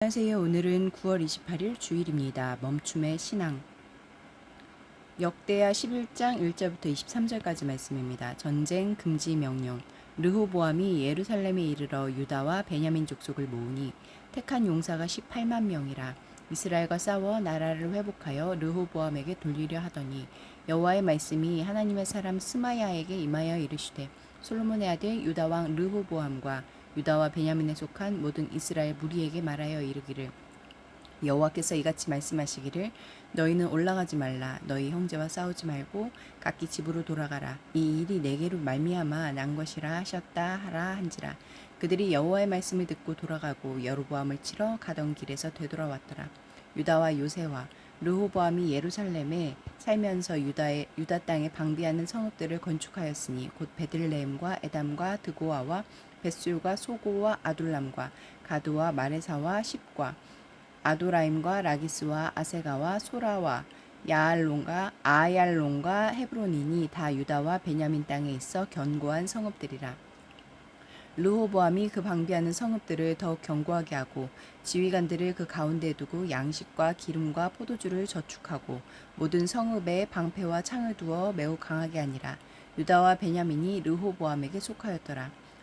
안녕하세요. 오늘은 9월 28일 주일입니다. 멈춤의 신앙. 역대하 11장 1절부터 23절까지 말씀입니다. 전쟁 금지 명령. 르호보암이 예루살렘에 이르러 유다와 베냐민 족속을 모으니 택한 용사가 18만 명이라 이스라엘과 싸워 나라를 회복하여 르호보암에게 돌리려 하더니 여호와의 말씀이 하나님의 사람 스마야에게 임하여 이르시되 솔로몬의 아들 유다 왕 르호보암과 유다와 베냐민에 속한 모든 이스라엘 무리에게 말하여 이르기를 여호와께서 이같이 말씀하시기를 너희는 올라가지 말라. 너희 형제와 싸우지 말고 각기 집으로 돌아가라. 이 일이 내게로 말미암아 난 것이라 하셨다 하라 한지라. 그들이 여호와의 말씀을 듣고 돌아가고 여로보암을 치러 가던 길에서 되돌아왔더라. 유다와 요새와 르호보암이 예루살렘에 살면서 유다의 유다 땅에 방비하는 성읍들을 건축하였으니 곧 베들레헴과 에담과 드고아와 벳술과 소고와 아둘람과 가드와 마레사와 십과 아도라임과 라기스와 아세가와 소라와 야알론과 아얄론과 헤브론이니 다 유다와 베냐민 땅에 있어 견고한 성읍들이라. 르호보암이 그 방비하는 성읍들을 더욱 견고하게 하고 지휘관들을 그 가운데 두고 양식과 기름과 포도주를 저축하고 모든 성읍에 방패와 창을 두어 매우 강하게 하니라. 유다와 베냐민이 르호보암에게 속하였더라.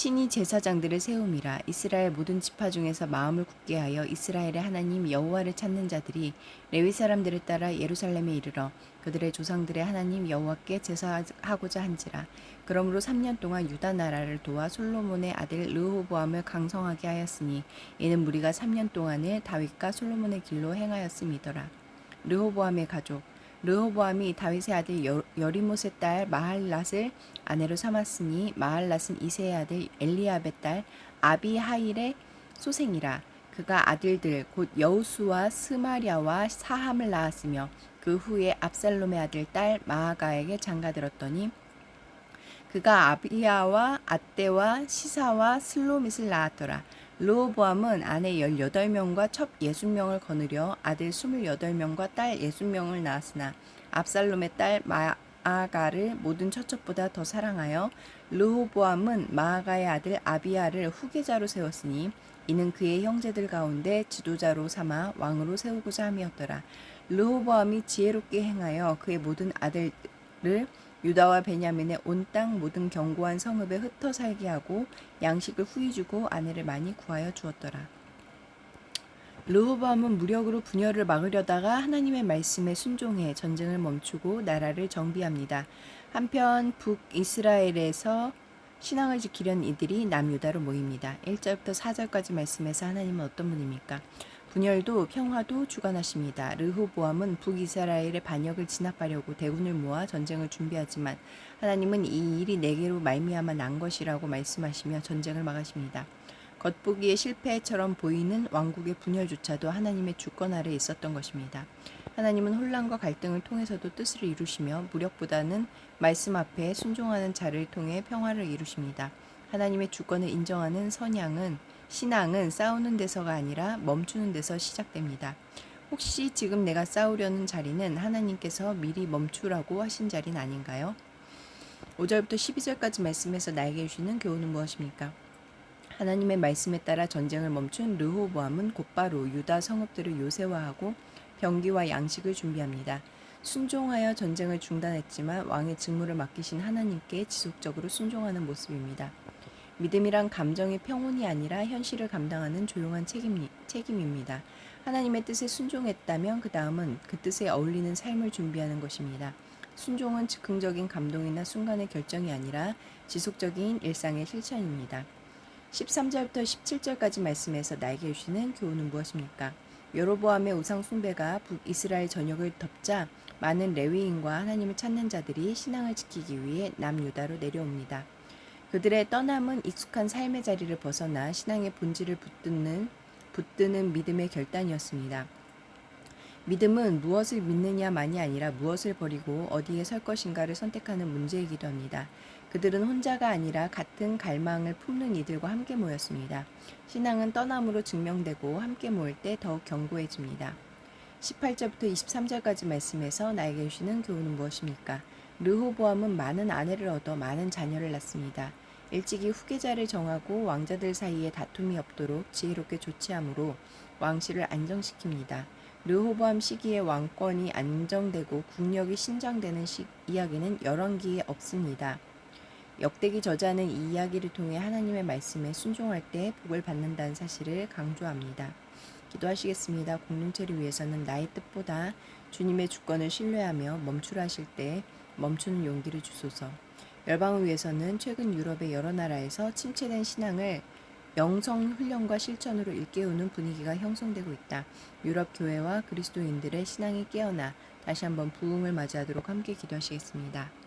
친히 제사장들을 세움이라 이스라엘 모든 지파 중에서 마음을 굳게 하여 이스라엘의 하나님 여호와를 찾는 자들이 레위 사람들을 따라 예루살렘에 이르러 그들의 조상들의 하나님 여호와께 제사하고자 한지라. 그러므로 3년 동안 유다 나라를 도와 솔로몬의 아들 르호보암을 강성하게 하였으니 이는 무리가 3년 동안을 다윗과 솔로몬의 길로 행하였음이더라. 르호보암의 가족 르호보암이 다윗의 아들 여- 여리못의 딸 마할랏을 아내로 삼았으니 마할랏은 이세의 아들 엘리압의 딸 아비하일의 소생이라 그가 아들들 곧 여우수와 스마랴와 사함을 낳았으며 그 후에 압살롬의 아들 딸 마아가에게 장가들었더니 그가 아비야와 아떼와 시사와 슬로밋을 낳았더라. 르호보암은 아내 18명과 첩 60명을 거느려 아들 28명과 딸 60명을 낳았으나 압살롬의 딸 마아가를 모든 처첩보다 더 사랑하여 르호보암은 마아가의 아들 아비야를 후계자로 세웠으니 이는 그의 형제들 가운데 지도자로 삼아 왕으로 세우고자 함이었더라. 르호보암이 지혜롭게 행하여 그의 모든 아들을 유다와 베냐민의 온 땅 모든 견고한 성읍에 흩어 살게 하고 양식을 후히 주고 아내를 많이 구하여 주었더라. 르호보암은 무력으로 분열을 막으려다가 하나님의 말씀에 순종해 전쟁을 멈추고 나라를 정비합니다. 한편 북이스라엘에서 신앙을 지키려는 이들이 남유다로 모입니다. 1절부터 4절까지 말씀에서 하나님은 어떤 분입니까? 분열도 평화도 주관하십니다. 르호보암은 북이스라엘의 반역을 진압하려고 대군을 모아 전쟁을 준비하지만 하나님은 이 일이 내게로 말미암아 난 것이라고 말씀하시며 전쟁을 막으십니다. 겉보기에 실패처럼 보이는 왕국의 분열조차도 하나님의 주권 아래 있었던 것입니다. 하나님은 혼란과 갈등을 통해서도 뜻을 이루시며 무력보다는 말씀 앞에 순종하는 자를 통해 평화를 이루십니다. 하나님의 주권을 인정하는 선양은 신앙은 싸우는 데서가 아니라 멈추는 데서 시작됩니다. 혹시 지금 내가 싸우려는 자리는 하나님께서 미리 멈추라고 하신 자리는 아닌가요? 5절부터 12절까지 말씀에서 나에게 주시는 교훈은 무엇입니까? 하나님의 말씀에 따라 전쟁을 멈춘 르호보암은 곧바로 유다 성읍들을 요새화하고 병기와 양식을 준비합니다. 순종하여 전쟁을 중단했지만 왕의 직무를 맡기신 하나님께 지속적으로 순종하는 모습입니다. 믿음이란 감정의 평온이 아니라 현실을 감당하는 조용한 책임, 책임입니다. 하나님의 뜻에 순종했다면 그 다음은 그 뜻에 어울리는 삶을 준비하는 것입니다. 순종은 즉흥적인 감동이나 순간의 결정이 아니라 지속적인 일상의 실천입니다. 13절부터 17절까지 말씀에서 나에게 주시는 교훈은 무엇입니까? 여로보암의 우상 숭배가 북이스라엘 전역을 덮자 많은 레위인과 하나님을 찾는 자들이 신앙을 지키기 위해 남유다로 내려옵니다. 그들의 떠남은 익숙한 삶의 자리를 벗어나 신앙의 본질을 붙드는 붙드는 믿음의 결단이었습니다. 믿음은 무엇을 믿느냐만이 아니라 무엇을 버리고 어디에 설 것인가를 선택하는 문제이기도 합니다. 그들은 혼자가 아니라 같은 갈망을 품는 이들과 함께 모였습니다. 신앙은 떠남으로 증명되고 함께 모일 때 더욱 견고해집니다. 18절부터 23절까지 말씀에서 나에게 주시는 교훈은 무엇입니까? 르호보암은 많은 아내를 얻어 많은 자녀를 낳습니다. 일찍이 후계자를 정하고 왕자들 사이에 다툼이 없도록 지혜롭게 조치하므로 왕실을 안정시킵니다. 르호보암 시기에 왕권이 안정되고 국력이 신장되는 시, 이야기는 열왕기에 없습니다. 역대기 저자는 이 이야기를 통해 하나님의 말씀에 순종할 때 복을 받는다는 사실을 강조합니다. 기도하시겠습니다. 공동체를 위해서는 나의 뜻보다 주님의 주권을 신뢰하며 멈추라 하실 때 멈추는 용기를 주소서. 열방을 위해서는 최근 유럽의 여러 나라에서 침체된 신앙을 영성 훈련과 실천으로 일깨우는 분위기가 형성되고 있다. 유럽 교회와 그리스도인들의 신앙이 깨어나 다시 한번 부흥을 맞이하도록 함께 기도하시겠습니다.